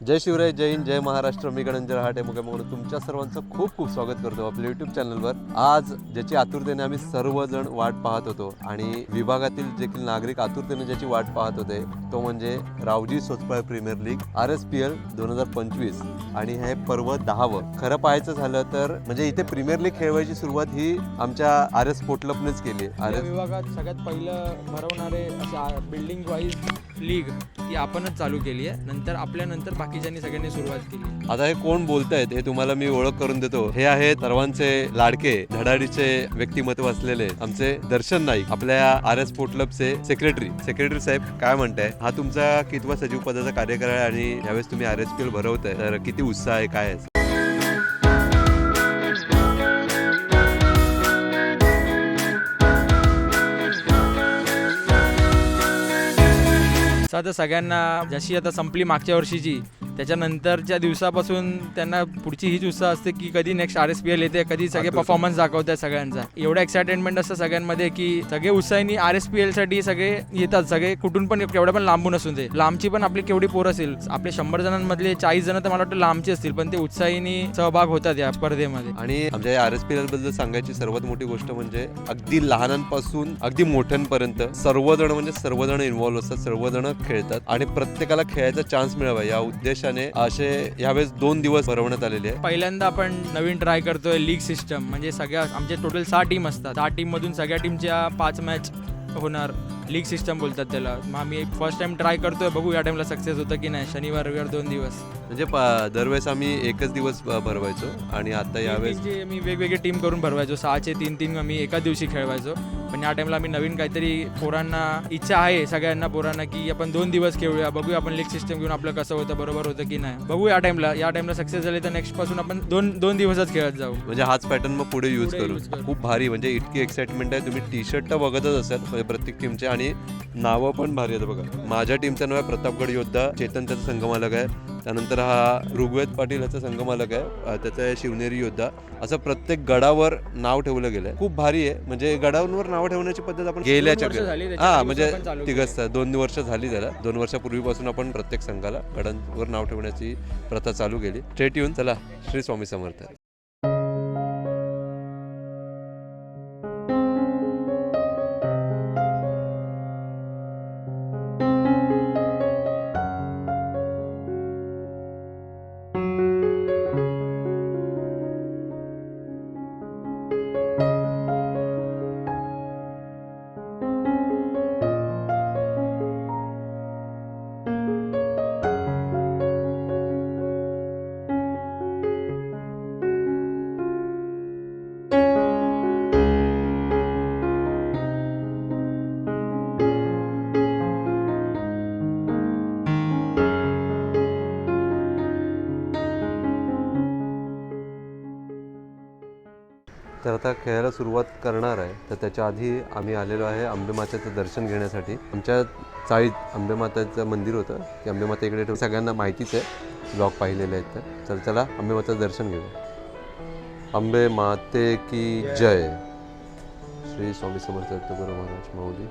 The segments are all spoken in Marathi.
जय शिवराय जय हिंद जय महाराष्ट्र. मी गणंजय रहाटे म्हणून तुमच्या सर्वांचं खूप खूप स्वागत करतो आपल्या युट्यूब चॅनलवर आज ज्याची आतुरतेने आम्ही सर्वजण वाट पाहत होतो आणि विभागातील देखील नागरिक आतुरतेने ज्याची वाट पाहत होते तो म्हणजे Raoji सोचपाळ premier league R S P L दोन हजार पंचवीस. आणि हे पर्व दहावं. खरं पाहायचं झालं तर म्हणजे इथे प्रीमियर लीग खेळवायची सुरुवात ही आमच्या आर एस पोटलपनेच केली. आर एस विभागात सगळ्यात पहिलं भरवणारे बिल्डिंग वाईज लीग ती आपणच चालू केली आहे. नंतर आपल्यानंतर बाकीच्यांनी सगळ्यांनी सुरुवात केली. आता हे कोण बोलतायत हे तुम्हाला मी ओळख करून देतो. हे आहेत सर्वांचे लाडके धडाडीचे व्यक्तिमत्व असलेले आमचे दर्शन नाईक आपल्या आर एस चे सेक्रेटरी. सेक्रेटरी साहेब काय म्हणताय? हा तुमचा कितवा सजीव पदाचा कार्यकाळ आहे आणि यावेळेस तुम्ही आर एस पी एल भरवताय तर किती उत्साह आहे काय आहे? आता सगळ्यांना जशी आता संपली मागच्या वर्षीची त्याच्यानंतरच्या दिवसापासून त्यांना पुढची हीच उत्साह असते की कधी next R S P L येते कधी सगळे परफॉर्मन्स दाखवत आहेत सगळ्यांचा. एवढं एक्साइटेडमेंट असतं सगळ्यांमध्ये की सगळे उत्साहीनी आर एस पी एलसाठी सगळे येतात सगळे कुठून पण केवढ्या पण लांबून असून ते लांबची पण आपली केवढी पोर असेल आपले शंभर जणांमधले चाळीस जण तर मला वाटतं लांबचे असतील पण ते उत्साहीनी सहभाग होतात या स्पर्धेमध्ये. आणि आमच्या आर एस पी एलबद्दल सांगायची सर्वात मोठी गोष्ट म्हणजे अगदी लहानांपासून अगदी मोठ्यांपर्यंत सर्वजण म्हणजे सर्वजण इन्व्हॉल्व्ह असतात सर्वजण खेळतात आणि प्रत्येकाला खेळायचा चान्स मिळावा या उद्देशाने असे यावेळेस दोन दिवस भरवण्यात आलेले आहे पहिल्यांदा आपण नवीन ट्राय करतोय लीग सिस्टम म्हणजे सगळ्या आमचे टोटल सहा टीम असतात. सहा टीम मधून सगळ्या टीमच्या पाच मॅच होणार. लीग सिस्टम बोलतात त्याला. मग आम्ही फर्स्ट टाइम ट्राय करतोय बघू या टाइमला सक्सेस होतं की नाही. शनिवार रविवार दोन दिवस. म्हणजे प- दरवेळेस आम्ही एकच दिवस भरवायचो आणि आता यावेळेस टीमची आम्ही वेगवेगळे टीम करून भरवायचो. सहाचे तीन तीन आम्ही एकाच दिवशी खेळवायचो. पण या टाइमला आम्ही नवीन काहीतरी पोरांना इच्छा आहे सगळ्यांना पोरांना की आपण दोन दिवस खेळूया बघूया आपण लीग सिस्टम घेऊन आपलं कसं होतं बरोबर होतं की नाही. बघू या टाइमला या टाइमला सक्सेस झाले तर नेक्स्टपासून आपण दोन दोन दिवसच खेळत जाऊ. म्हणजे हाच पॅटर्न मग पुढे यूज पुढे करू. use करू. खूप भारी म्हणजे इतकी एक्साइटमेंट आहे. तुम्ही टी शर्ट तर बघतच असाल म्हणजे प्रत्येक टीमचे आणि नावं पण भारी आहेत बघा. माझ्या टीमचं नाव आहे प्रतापगड योद्धा चेतन त्याचा संघमालक आहे. त्यानंतर हा ऋग्वेद पाटील याचा संघमालक आहे. त्याचा आहे शिवनेरी योद्धा. असं प्रत्येक गडावर नाव ठेवलं गेलंय. खूप भारी आहे. म्हणजे गडावर नाव ठेवण्याची पद्धत आपण गेल्याच्या हा म्हणजे तिघच दोन वर्ष झाली त्याला. दोन वर्षापूर्वीपासून आपण प्रत्येक संघाला गडांवर नाव ठेवण्याची प्रथा चालू केली. स्टेट येऊन चला श्री स्वामी समर्थ. आता खेळायला सुरुवात करणार आहे तर त्याच्या आधी आम्ही आलेलो आहे आंबेमाताचं दर्शन घेण्यासाठी. आमच्या चाळीत आंबेमाताचं मंदिर होतं की आंबेमाता इकडे सगळ्यांना माहितीच आहे. ब्लॉग पाहिलेले आहेत तर. चल चला आंबेमाताचं दर्शन घेऊ अंबे माते की जय. श्री स्वामी समर्थ गुरु महाराज माऊली.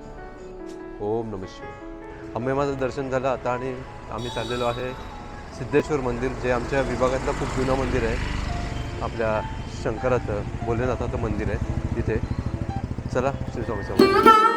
ओम नम शिवाय. अंबेमाचं दर्शन झालं आता आणि आम्ही चाललेलो आहे सिद्धेश्वर मंदिर जे आमच्या विभागातलं खूप जुनं मंदिर आहे. आपल्या शंकराचं भोलेनाथाचं मंदिर आहे तिथे. चला श्री स्वामी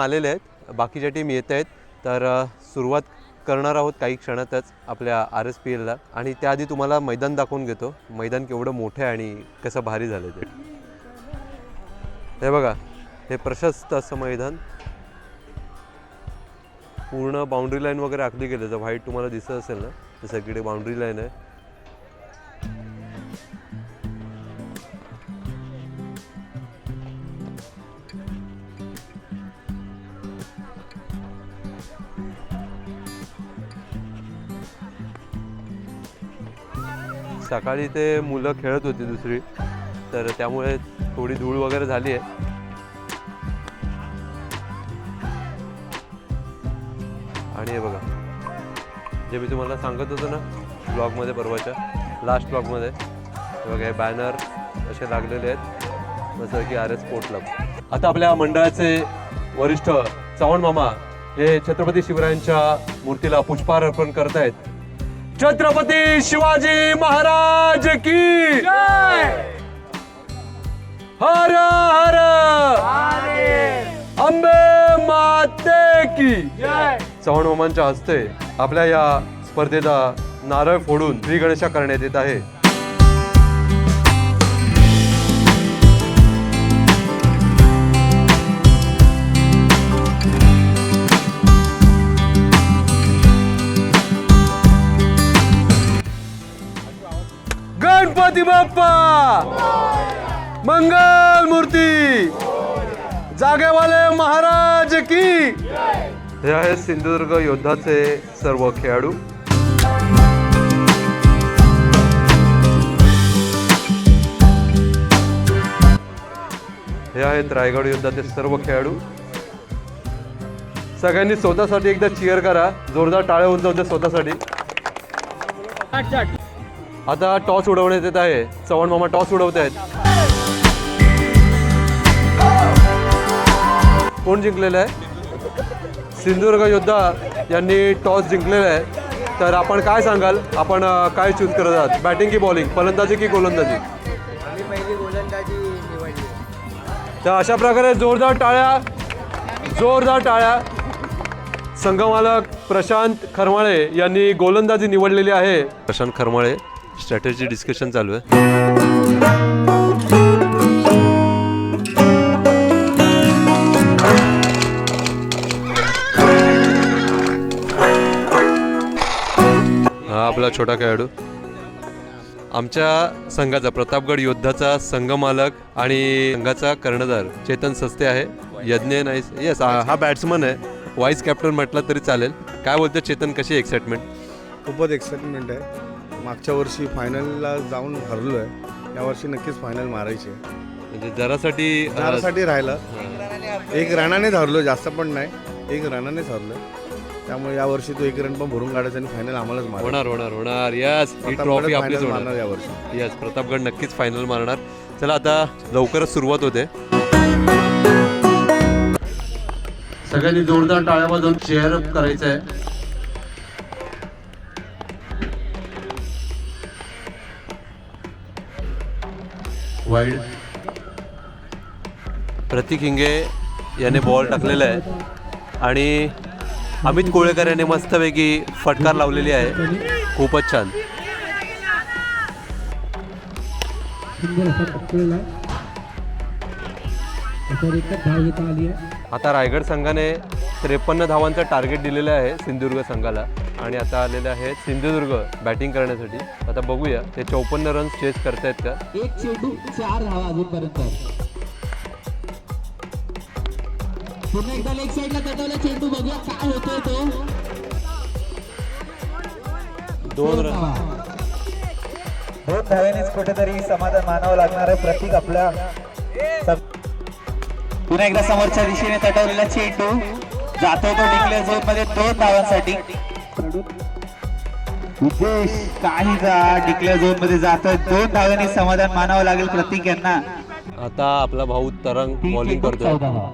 आलेले आहेत. बाकीच्या टीम येत आहेत. तर सुरुवात करणार आहोत काही क्षणातच आपल्या आर एस पी एलला. आणि त्याआधी तुम्हाला मैदान दाखवून घेतो. मैदान केवढं मोठं आहे आणि कसं भारी झालं ते. हे बघा हे प्रशस्त असं मैदान. पूर्ण बाउंड्री लाईन वगैरे आखली गेली. जर व्हाईट तुम्हाला दिसत असेल ना तर सगळीकडे बाउंड्री लाईन आहे. सकाळी ते मुलं खेळत होती दुसरी. तर त्यामुळे थोडी धूळ वगैरे झाली आहे आणि हे बघा. जे मी तुम्हाला सांगत होतो ना ब्लॉगमध्ये परवाच्या लास्ट ब्लॉगमध्ये हे बघा हे बॅनर असे लागलेले आहेत. जसं की आर एस स्पोर्ट क्लब आता आपल्या मंडळाचे वरिष्ठ चव्हाण मामा हे छत्रपती शिवरायांच्या मूर्तीला पुष्पहार अर्पण करतायत. छत्रपती शिवाजी महाराज की हर हर! अंबे माते की! चव्हाण मामांच्या हस्ते आपल्या या स्पर्धेचा नारळ फोडून श्री गणेशा करण्यात येत आहे. गणपती बाप्पा! मंगल मूर्ती! जागेवाले महाराज की! हे आहेत सिंधुदुर्ग योद्धाचे सर्व खेळाडू. हे आहेत रायगड युद्धाचे सर्व खेळाडू. सगळ्यांनी स्वतःसाठी एकदा चिअर करा. जोरदार टाळ्या होऊन जाऊ द्या स्वतःसाठी आता टॉस उडवण्यात येत आहे. चव्हाण मामा टॉस उडवत आहेत. कोण जिंकलेलं आहे? सिंधुदुर्ग योद्धा यांनी टॉस जिंकलेला आहे. तर आपण काय सांगाल? आपण काय चूज करत आहात? बॅटिंग की बॉलिंग फलंदाजी की गोलंदाजी? तर अशा प्रकारे जोरदार टाळ्या जोरदार टाळ्या. संघमालक प्रशांत खरमाळे यांनी गोलंदाजी निवडलेली आहे. प्रशांत खरमाळे स्ट्रॅटेजी डिस्कशन चालू आहे. हा आपला छोटा खेळाडू. आमच्या संघाचा प्रतापगड योद्धाचा संघमालक आणि संघाचा कर्णधार चेतन सस्ते आहे. यज्ञ नाही येस हा बॅट्समन आहे. वाईस कॅप्टन म्हटलं तरी चालेल. काय बोलतो चेतन? कशी एक्साइटमेंट खूपच एक्साइटमेंट आहे. मागच्या वर्षी फायनलला जाऊन हरलो आहे यावर्षी नक्कीच फायनल मारायची आहे. म्हणजे जरासाठी त्यासाठी राहिलं. एक रनानेच हरलो जास्त पण नाही. एक रनानेच हरलो. त्यामुळे यावर्षी तो एक रन पण भरून काढायचा आणि फायनल आम्हालाच मारायचं होणार होणार होणार. यस ही ट्रॉफी आपलीच होणार. मारणार यावर्षी यस प्रतापगड नक्कीच फायनल मारणार. चला आता लवकरच सुरुवात होते. सगळ्यांनी जोरदार टाळ्या वाजवून चेअर अप करायचं आहे वाईड. प्रतीक हिंगे याने बॉल टाकलेला आहे. आणि अमित कोळेकर याने मस्तपैकी फटकार लावलेली आहे. खूपच छान. आता रायगड संघाने त्रेपन्न धावांचं टार्गेट दिलेलं आहे सिंधुदुर्ग संघाला. आणि आता आलेले आहेत सिंधुदुर्ग बॅटिंग करण्यासाठी. आता बघूया ते चौपन्न रन्स चेस करतायत का? एक चेंडू चार धावा अजूनपर्यंत. पुन्हा एकदा लेग साईडला तटवला चेंडू बघूया काय होतोय तो. दोन रन धावा. दोन धाव्यानेच कुठेतरी समाधान मानावं लागणार आहे. प्रतीक आपल्या पुन्हा एकदा समोरच्या दिशेने तटवलेला चेंडू. जातो तो डिक्लेअर झोनमध्ये. दोन धावांसाठी. उद्देश काही जा डिक्लेअर झोनमध्ये जातोय दोन धाव्यांनी समाधान मानावं लागेल प्रतीक यांना. आता आपला भाऊ तरंग बॉलिंग धावा.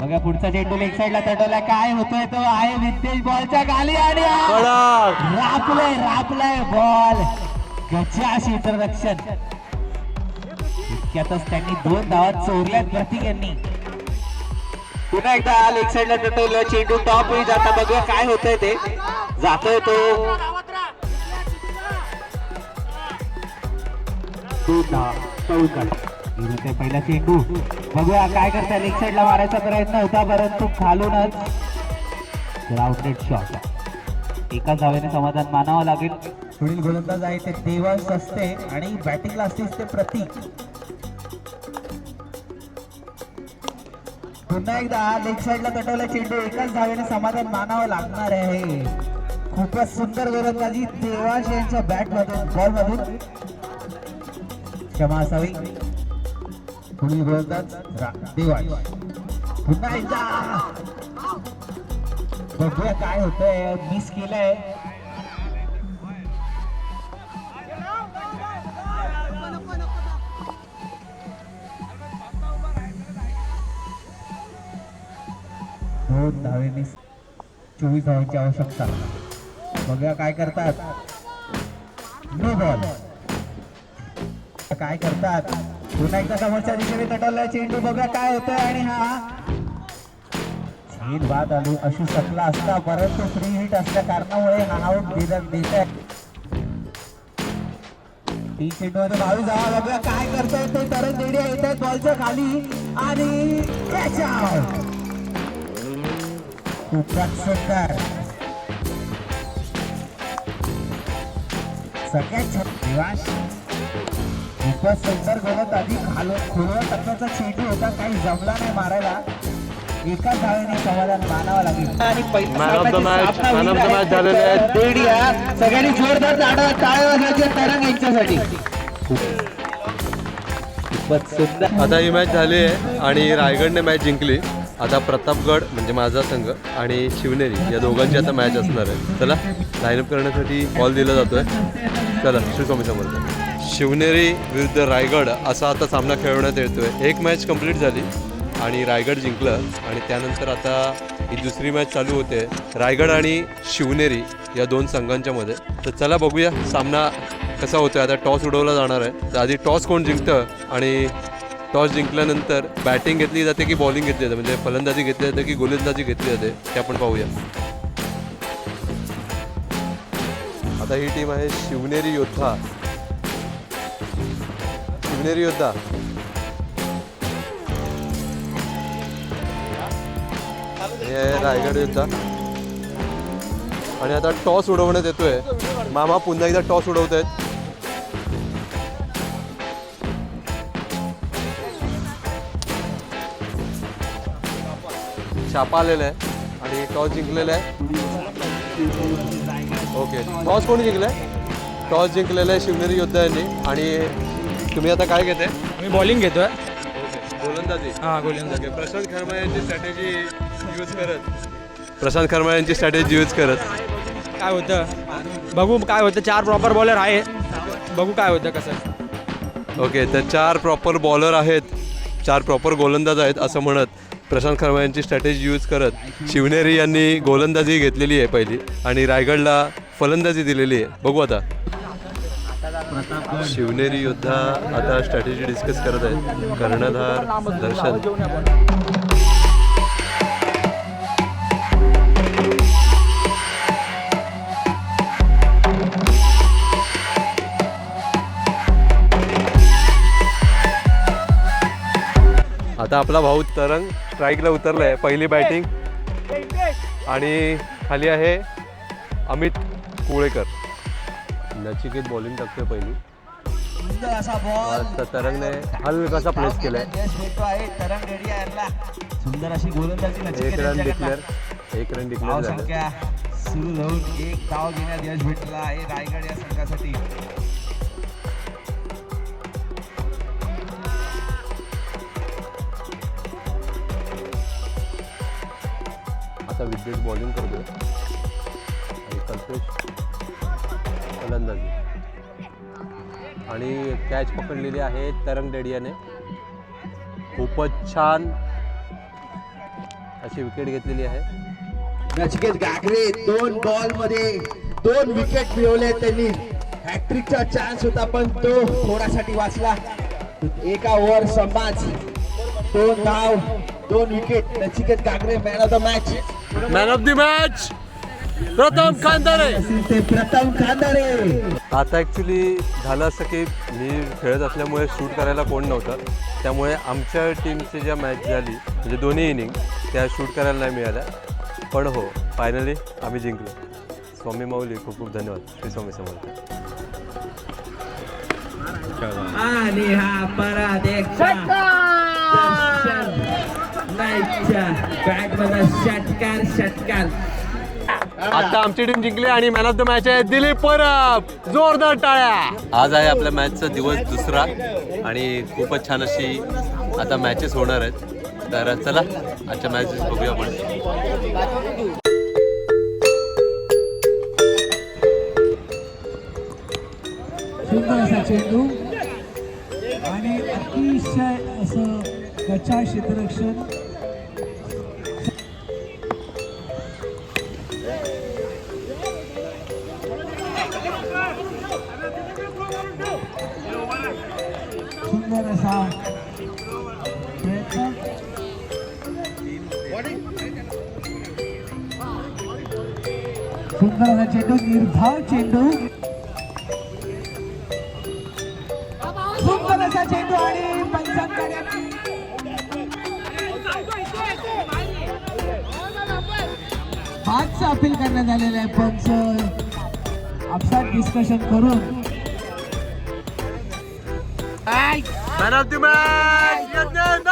बघा पुढचा चेंडू लेग साईडला तटवला काय होतोय तो? आहे विद्येश बॉलच्या खाली आणि रापलाय रापलाय बॉल. गजा क्षेत्ररक्षण इतक्यातच त्यांनी दोन धावात चोरल्यात प्रतीक यांनी. पुन्हा एकदा लेग साईडला टटवलं चेंडू टॉप होईल जाता. बघूया काय होतंय ते. जातोय तो. पहिला चेंडू? बघूया काय करताय. लेग साईडला मारायचा प्रयत्न होता परंतु खालूनच आउटलेट शॉट एका धावेने समाधान मानावं लागेल. पुढील गोलंदाज आहे ते देवांश असते आणि बॅटिंगला असतेच ते प्रतीक. पुन्हा एकदा लेग साईडला तटवला चेंडू. एकाच धावेने समाधान मानावं लागणार आहे. खूपच सुंदर गोलंदाजी. देवाश यांच्या बॅट मधून बॉल मधून. क्षमा असावी. पुढील गोलंदाज देवाश. पुन्हा एकदा. बघूया काय होतंय. मिस केलंय. दोन धावेने चोवीस धावांची आवश्यकता. बघूया काय करतात. नो बॉल काय करतात. पुन्हा एकदा समोरच्या दिशेने तटवलाय चेंडू. बघूया काय होतोय आणि हा झेल बाद आलो. असू शकला असता परंतु फ्री हिट असल्या कारणामुळे हा आउट देण्यात देत आहे तीन चेंडूमध्ये बावीस धावा बघा काय करतायत ते. तरण देडी येत आहेत. बॉलच्या खाली. आणि सुंदर सगळ्यात छान खूपच सुंदर गोलत आधी टप्प्याचा चेंडू होता काही जमला नाही मारायला. एका धावेने समाधान मानावं लागेल. आणि सगळ्यांनी जोरदार टाळ्या टाळ्या वाजवायच्या तरंग यांच्यासाठी. खूपच सुंदर आता ही मॅच झाली आहे आणि रायगडने मॅच जिंकली. आता प्रतापगड म्हणजे माझा संघ आणि शिवनेरी या दोघांची आता मॅच असणार आहे. चला लाईनअप करण्यासाठी कॉल दिला जातोय. चला श्री स्वामी समर्थ. शिवनेरी विरुद्ध रायगड असा आता सामना खेळवण्यात येतोय. एक मॅच कंप्लीट झाली आणि रायगड जिंकलं आणि त्यानंतर आता ही दुसरी मॅच चालू होते. रायगड आणि शिवनेरी या दोन संघांच्या मध्ये. तर चला बघूया सामना कसा होतोय. आता टॉस उडवला जाणार आहे. तर आधी टॉस कोण जिंकतं आणि टॉस जिंकल्यानंतर बॅटिंग घेतली जाते की बॉलिंग घेतली जाते? म्हणजे फलंदाजी घेतली जाते की गोलंदाजी घेतली जाते? ते आपण पाहूया. आता ही टीम आहे शिवनेरी योद्धा. शिवनेरी योद्धा. हे आहे रायगड योद्धा. आणि आता टॉस उडवण्यात येतोय. मामा पुन्हा एकदा टॉस उडवत आहेत छापा आलेला आहे आणि टॉस जिंकलेला आहे. ओके. टॉस कोणी जिंकलाय? टॉस जिंकलेला आहे शिवनेरी योद्धा यांनी. आणि तुम्ही आता काय घेते मी बॉलिंग घेतोय. गोलंदाजी. हा गोलंदाज. प्रशांत खरमा यांची स्ट्रॅटेजी यूज करत. प्रशांत खरमा यांची स्ट्रॅटेजी यूज करत. काय होतं? बघू काय होतं. चार प्रॉपर बॉलर आहे बघू काय होतं कसं. ओके. तर चार प्रॉपर बॉलर आहेत. चार प्रॉपर गोलंदाज आहेत असं म्हणत. प्रशांत खरमा यांची स्ट्रॅटेजी यूज करत शिवनेरी यांनी गोलंदाजी घेतलेली आहे पहिली आणि रायगडला फलंदाजी दिलेली आहे. बघू आता. शिवनेरी योद्धा आता स्ट्रॅटेजी डिस्कस करत आहेत. कर्णधार दर्शन. आता आपला भाऊ तरंग स्ट्राईकला उतरलाय. पहिली बॅटिंग आणि खाली आहे अमित कुळेकर. नचिकेत बॉलिंग टाकतोय पहिली. तरंगने हलकासा प्लेस केलाय. आहे सुंदर अशी गोलंदाजी एक रन. डिक्लेअर एक रन डिक्लेअर सुरू जाऊन एक धाव घेण्यात यश भेटला आहे रायगड या संघासाठी. आता विद्युत बॉलिंग करतो आणि कल्पेश फलंदाजी. आणि कॅच पकडलेली आहे तरंग डेडियाने. खूपच छान अशी विकेट घेतलेली आहे. नचिकेत गागरे दोन बॉलमध्ये दोन विकेट मिळवले त्यांनी. हॅट्रिकचा चान्स होता पण तो थोडासाठी वाचला. एका ओव्हर समाज. दोन धाव दोन wicket Nachiket Gagare man of the match man of the match Pratham Khandare ते प्रथम खांदारे. आता ॲक्च्युली झालं असं की मी खेळत असल्यामुळे शूट करायला कोण नव्हतं. त्यामुळे आमच्या टीमची ज्या मॅच झाली म्हणजे दोन्ही इनिंग त्या शूट करायला नाही मिळाल्या. पण हो फायनली आम्ही जिंकलो. स्वामी माऊली खूप खूप धन्यवाद. श्री स्वामी समर्थ. आणि हा परत एक बॅटमध्ये षटकार षटकार. आता आमची टीम जिंकली आणि मॅन ऑफ द मॅच आहे दिलीप परब. जोरदार टाळ्या. आज आहे आपल्या मॅचचा दिवस दुसरा आणि खूपच छान अशी आता मॅचेस होणार आहेत. तर चला आजच्या मॅचेस बघूया आपण. सुंदर असा चेंडू आणि अतिशय असं गचा क्षेत्ररक्षण सुंदर सुंदर चेंडू निर्धाव चेंडू. सुंदर असा चेंडू आणि पंचांकडे पाचचं अपील करण्यात आलेलं आहे पंच. आपसात डिस्कशन करून. Man of the match Yadnyesh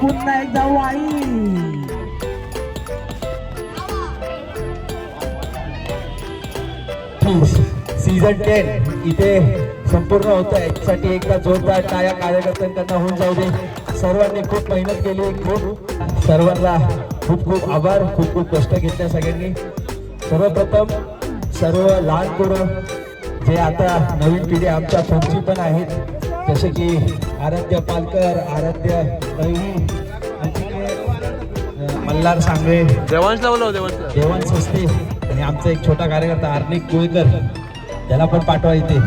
पुन्हा एकदा वाई सीझन टेन इथे संपूर्ण होत आहे यासाठी एकदा जोरदार टाळ्या कार्यकर्त्यांकडनं होऊन जाऊ दे. सर्वांनी खूप मेहनत केली खूप. सर्वांना खूप खूप आभार खूप खूप कष्ट घेतल्या सगळ्यांनी. सर्वप्रथम सर्व लहान पोरं जे आता नवीन पिढी आमच्या पुढची पण आहेत जसे की आराध्य पालकर आराध्य मल्हार सांगवे देवांशला बोलव देवांशला. देवान स्वस्ते आणि आमचा एक छोटा कार्यकर्ता हार्दिक कुळकर त्याला पण पाठवा इथे.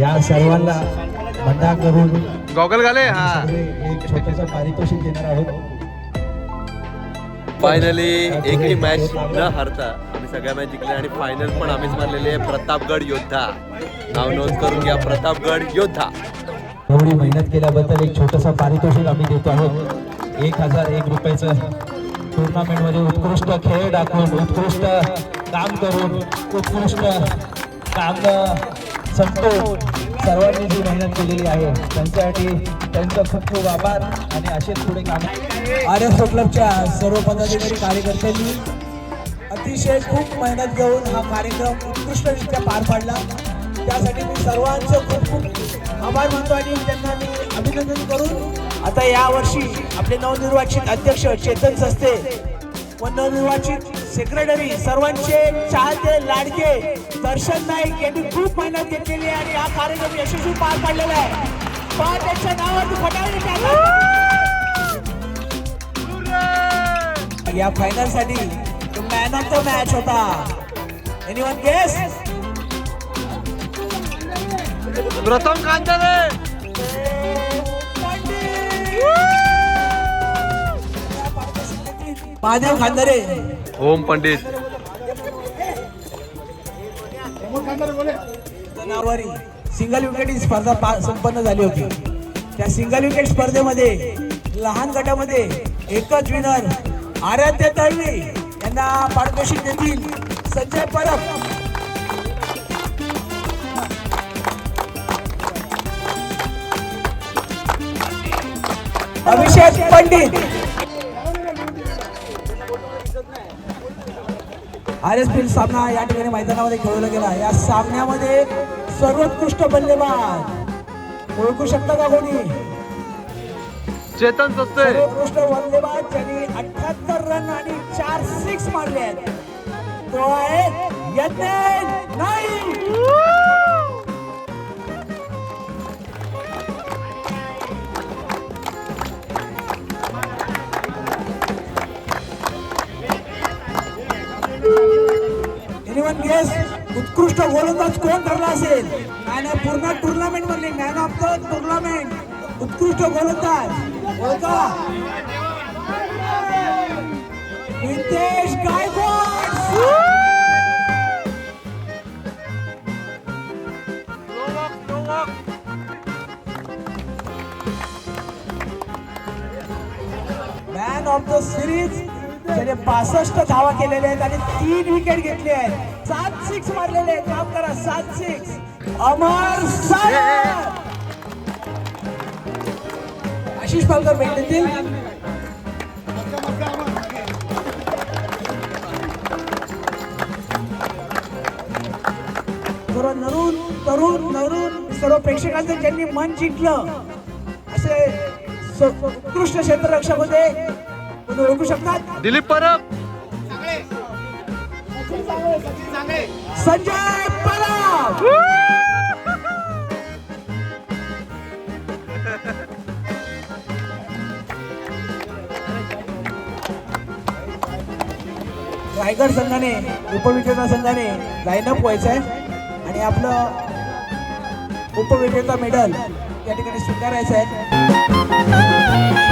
या सर्वांना मंडा करून गॉगल घाले हा. एक छोटस पारितोषिक देणार आहोत. फायनली एकही मॅच न हरता आम्ही सगळ्या मॅच जिंकल्या आणि फायनल पण आम्हीच मारलेले आहे. प्रतापगड योद्धा. नाव नोंद करून घ्या प्रतापगड योद्धा. एवढी मेहनत केल्याबद्दल एक छोटंसं पारितोषिक आम्ही देतो आहोत. एक हजार एक रुपयाचं टुर्नामेंटमध्ये उत्कृष्ट खेळ दाखवून उत्कृष्ट काम करून उत्कृष्ट काम संपवून सर्वांनी जी मेहनत केलेली आहे त्यांच्यासाठी त्यांचं खूप खूप आभार आणि असेच पुढे काम. आर क्लबच्या सर्व पदाधिकारी कार्यकर्त्यांनी अतिशय खूप मेहनत घेऊन हा कार्यक्रम उत्कृष्टरित्या पार पाडला. त्यासाठी मी सर्वांचं खूप खूप आभार मानतो आणि त्यांना मी अभिनंदन करून आता यावर्षी आपले नवनिर्वाचित अध्यक्ष चेतन सस्ते व नवनिर्वाचित सेक्रेटरी सर्वांचे चाहते लाडके दर्शन नाईक यांनी खूप मेहनत घेतलेली आहे आणि हा कार्यक्रम यशस्वी पार पाडलेला आहे. पण त्यांच्या नावावरती फटाके टाका. या फायनलसाठी मॅन ऑफ द मॅच होता. Anyone guess Pratham Kantare Mahadev Khandare. Om Pandit. Single wicket ही स्पर्धा पा- संपन्न झाली होती. त्या सिंगल विकेट स्पर्धेमध्ये लहान गटामध्ये एकच विनर आराध्य तळवी यांना पारितोषिक देतील Sanjay Parab. Abhishek Pandit. R S P सामना या ठिकाणी मैदानामध्ये खेळवला गेला. या सामन्यामध्ये सर्वोत्कृष्ट बल्लेबाज. ओळखू शकता का कोणी? चेतन सर्वोत्कृष्ट बल्लेबाज ज्यांनी अठ्याहत्तर रन आणि चार सिक्स मारले आहेत. तो आहे यज्ञेश नाईक. एनिवन गेस उत्कृष्ट गोलंदाज कोण ठरला असेल? आणि पूर्ण टुर्नामेंट मधली मॅन ऑफ द टुर्नामेंट उत्कृष्ट गोलंदाज. ओळखा नितेश का पासष्ट धावा केलेल्या आहेत आणि तीन विकेट घेतले आहेत. सात सिक्स मारलेले आहेत. काम करा सात सिक्स अमर सागर! आशिष पालकर भेट देतील. सर्व नरून तरुण नरून सर्व प्रेक्षकांचं ज्यांनी मन जिंकलं असे उत्कृष्ट क्षेत्ररक्षक होते. तुम्ही ओळखू शकतात? दिलीप परब. संजय परब! रायगड संघाने उपविजेता संघाने लाईनअप व्हायचं आहे आणि आपलं उपविजेता मेडल या ठिकाणी स्वीकारायचं आहे.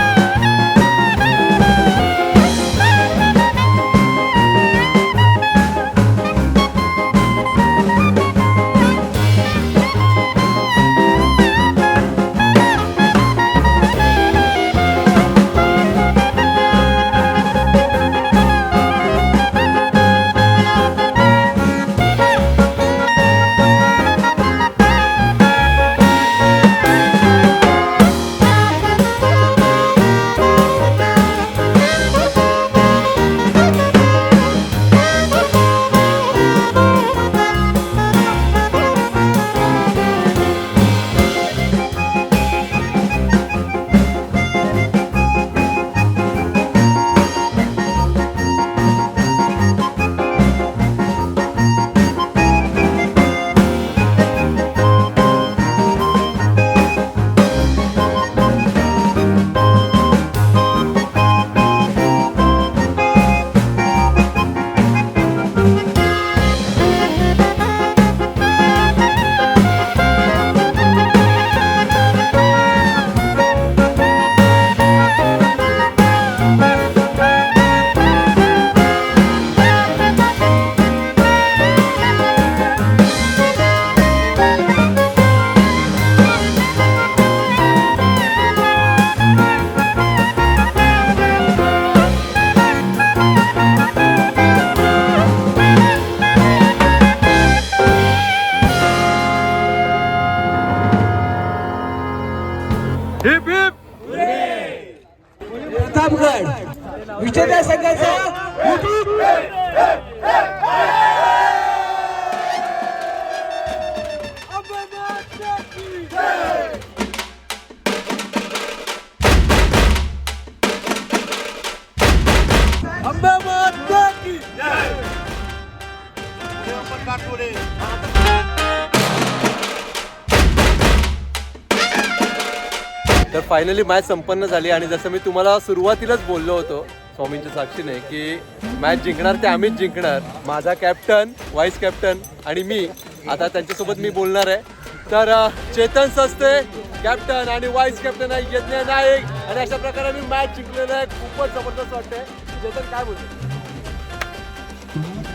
फायनली मॅच संपन्न झाली आणि जसं मी तुम्हाला सुरुवातीलाच बोललो होतो स्वामींच्या साक्षीने की मॅच जिंकणार ते आम्हीच जिंकणार. माझा कॅप्टन व्हाईस कॅप्टन आणि मी आता त्यांच्यासोबत मी बोलणार आहे. तर चेतन सस्ते कॅप्टन आणि व्हाईस कॅप्टन आहे यज्ञ नाईक. आणि अशा प्रकारे मी मॅच जिंकलेलं आहे. खूपच जबरदस्त वाटतंय. चेतन काय बोलतो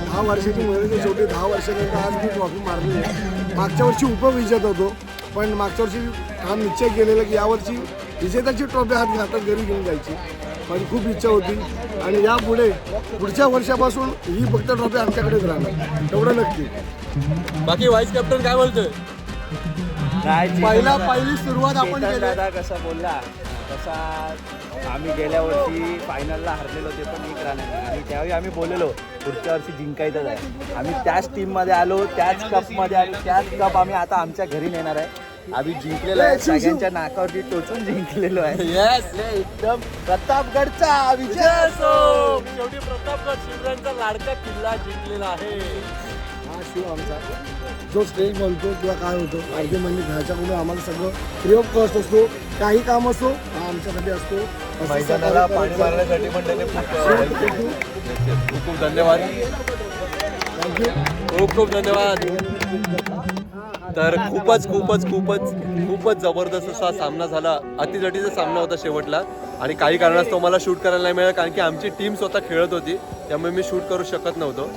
दहा वर्षाची मुलं शेवटी दहा वर्षानंतर आज मी ट्रॉफी मारली आहे. मागच्या वर्षी उपविजेता होतो. पण मागच्या वर्षी हा निश्चय केलेला की यावर्षी विजेत्याची ट्रॉफी हात हातात घरी घेऊन जायची. माझी खूप इच्छा होती आणि यापुढे पुढच्या वर्षापासून ही फक्त ट्रॉफी आमच्याकडेच राहणार. तेवढं नक्की. बाकी व्हाईस कॅप्टन काय बोलतोय? पहिला पहिली सुरुवात आपण केली. दादा कसा बोलला? तसा आम्ही गेल्या वर्षी फायनलला हरलेलो ते पण एक राहणार आणि त्यावेळी आम्ही बोललेलो पुढच्या वर्षी जिंकायचंच आहे. आम्ही त्याच टीममध्ये आलो त्याच कपमध्ये आलो त्याच कप आम्ही आता आमच्या घरी नेणार आहे. आम्ही जिंकलेलो आहे सगळ्यांच्या नाकावरती टोचून जिंकलेलो आहे. येस एकदम प्रतापगडचा विजय असो. शेवटी प्रतापगड शिवरायांचा लाडका किल्ला जिंकलेला आहे. हा शिव आमचा. जो स्टेज बनतो किंवा काय होतो अर्धे म्हणजे घरच्याकडून आम्हाला सगळं फ्री ऑफ कॉस्ट असतो. काही काम असो हा आमच्यासाठी असतो. असं मैदानाला सहकार्य पाणी करायचं. मारण्यासाठी पण त्याने खूप. खूप धन्यवाद. खूप खूप धन्यवाद. तर खूपच खूपच खूपच खूपच जबरदस्त असा सामना झाला. अतिजटीचा सामना होता शेवटला. आणि काही कारणास्तव मला शूट करायला नाही मिळालं कारण की आमची टीम स्वतः खेळत होती. त्यामुळे मी शूट करू शकत नव्हतो.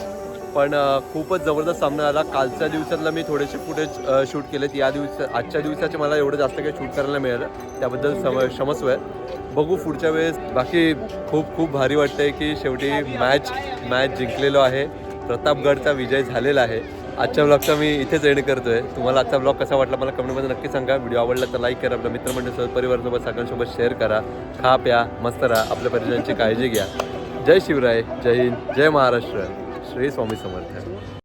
पण खूपच जबरदस्त सामना आला कालच्या दिवसातला मी थोडेसे फुटेज शूट केलेत. या दिवस आजच्या दिवसाचे मला एवढं जास्त काही शूट करायला मिळालं त्याबद्दल सम क्षमस्व आहे. बघू पुढच्या वेळेस. बाकी खूप खूप भारी वाटतंय की शेवटी मॅच मॅच जिंकलेलो आहे. प्रतापगडचा विजय झालेला आहे. आजच्या ब्लॉगचा मी इथेच एंड करतोय. तुम्हाला आजचा ब्लॉग कसा वाटला मला कमेंटमध्ये नक्की सांगा. व्हिडिओ आवडला तर लाईक करा. आपल्या मित्रमंडळीसोबत परिवारासोबत सगळ्यांसोबत शेअर करा. खा प्या मस्त राहा. आपल्या परिजनांची काळजी घ्या. जय शिवराय. जय हिंद. जय महाराष्ट्र. श्रेय स्वामी समर्थ.